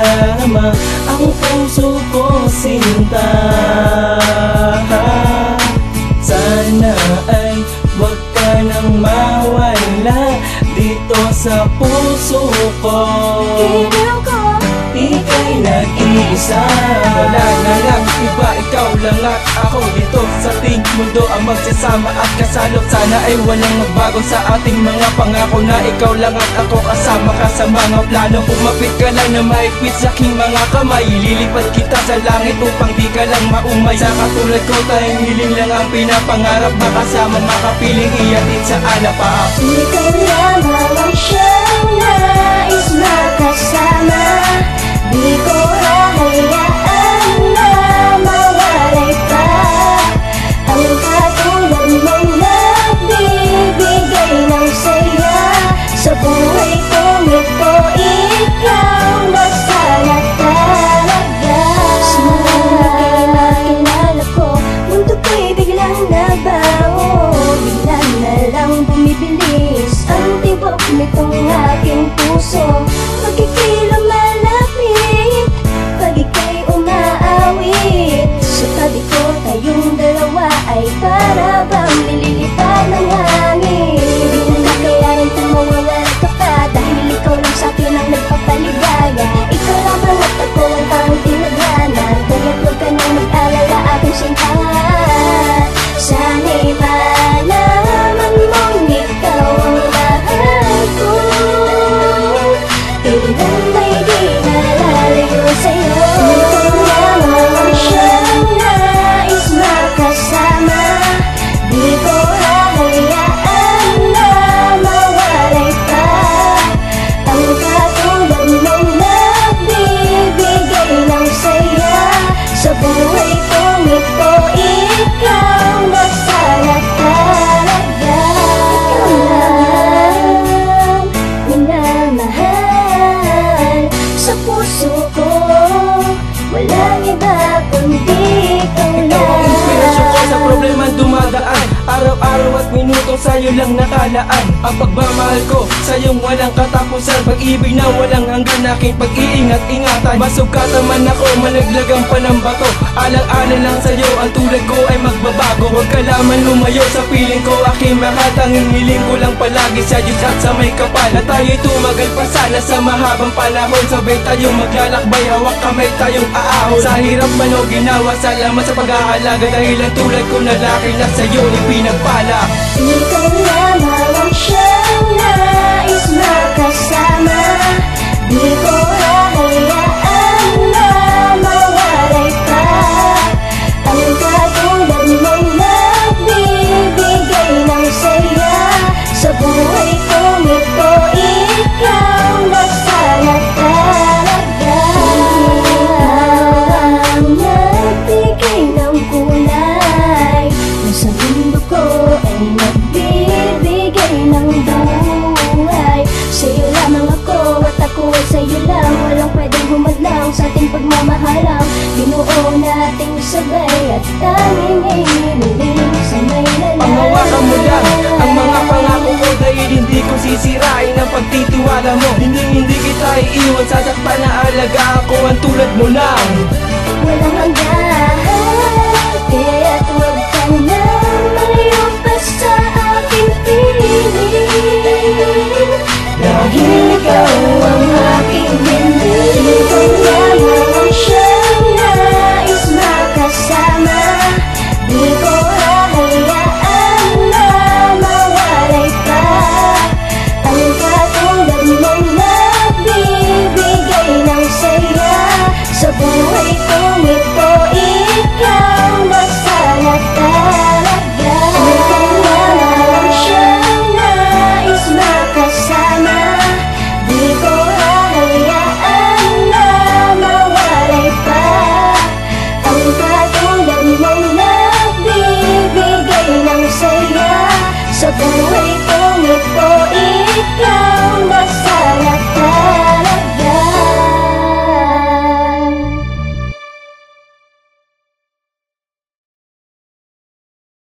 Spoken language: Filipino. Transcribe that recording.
nadama Ang puso ko sinta. Sana ay wag ka nang mawala Dito sa puso ko. Ikaw ko. Ika'y nag-iisa. Wala lang at ako Dito. Sa ating mundo ang magsasama at kasalo Sana ay walang magbago sa ating mga pangako Na ikaw lang at ako kasama ka sa mga plano. Kumapit ka lang na maipit sa aking mga kamay. Lilipad kita sa langit upang di ka lang maumay. Sa katulad ko tayong hiling lang ang pinapangarap. Makasama makapiling iatid sa alapaap Ikaw nitong aking puso. Magkikilang malapit pag ika'y umaawit. Sa tabi ko tayong dalawa ay para at minutong sa'yo lang nakalaan Ang pagmamahal ko. Sa'yong walang katapusan Pag-ibig na walang hanggan aking pag-iingat-ingatan Masugkatan man ako, malaglagan pa ng bato. Alang-alang lang sa'yo, ang tulad ko ay magbabago. Huwag ka lamang lumayo sa piling ko Aking mahal, tanging ko lang palagi sa Diyos at sa may kapal. Na tayo'y tumagal pa sana sa mahabang panahon. Sabay tayong maglalakbay, hawak kamay tayong aahon. Sa hirap man o ginawa, salamat sa pag-aalaga. Dahil ang tulad ko na laki na sa'yo ipinagpala Ikaw lamang ang siyang nais makasama Di ko pagmamahalang Binuo nating sabay at tanging ay niling sa may Panghawakan mo lang ang mga pangako ko Dahil hindi ko sisirain ang pagtitiwala mo. Hindi hindi kita iiwan. Sasaktan na alagaan ko ang tulad mo lang. Walang hanggan